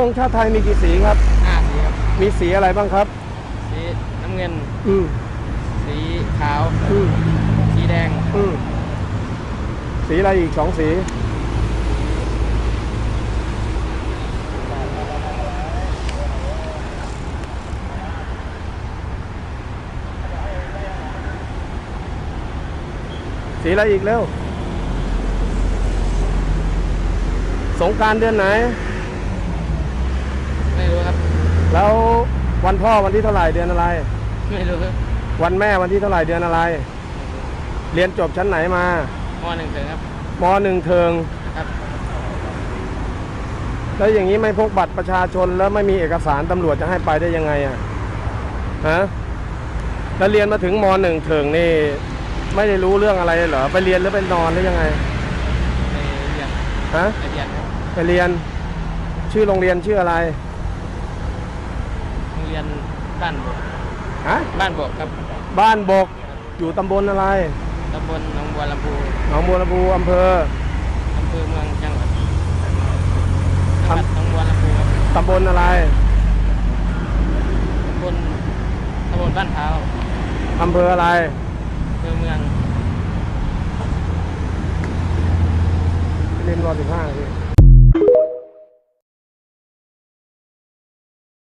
ธงชาติไทยมีกี่สีครับ ห้าสีครับ มีสีอะไรบ้างครับ สีน้ำเงิน อืมสีขาว อืมสีแดง อืมสีอะไรอีกสองสี สีอะไรอีกเร็ว สงกรารเดือนไหน ไม่รู้ครับ แล้ว วันพ่อวันที่เท่าไหร่เดือนอะไร ไม่รู้ครับวันแม่วันที่เท่าไหร่เดือนอะไร เรียนจบชั้นไหนมามหนึ่งถึงครับมหนึ่งเทิงครับ แล้วอย่างนี้ไม่พกบัตรประชาชนแล้วไม่มีเอกสารตำรวจจะให้ไปได้ยังไงอะฮะแล้วเรียนมาถึงมหนึ่งเทิงนี่ ไม่ได้รู้เรื่องอะไรเลยเหรอไปเรียนหรือไปนอนหรือยังไงไปเรียนฮะไปเรียนครับไปเรียน ชื่อโรงเรียนชื่ออะไรโรงเรียนบ้านบกฮะบ้านบกครับบ้านบกอยู่ตำบลอะไรตำบลหนองบัวลำพูหนองบัวลำพูอำเภออำเภอเมืองจังหวัดจังหวัดหนองบัวลำพูครับตำบลอะไรตำบลตำบลบ้านเท้าอำเภออะไรอำเภอเมืองเรียนรอสิบห้าพี่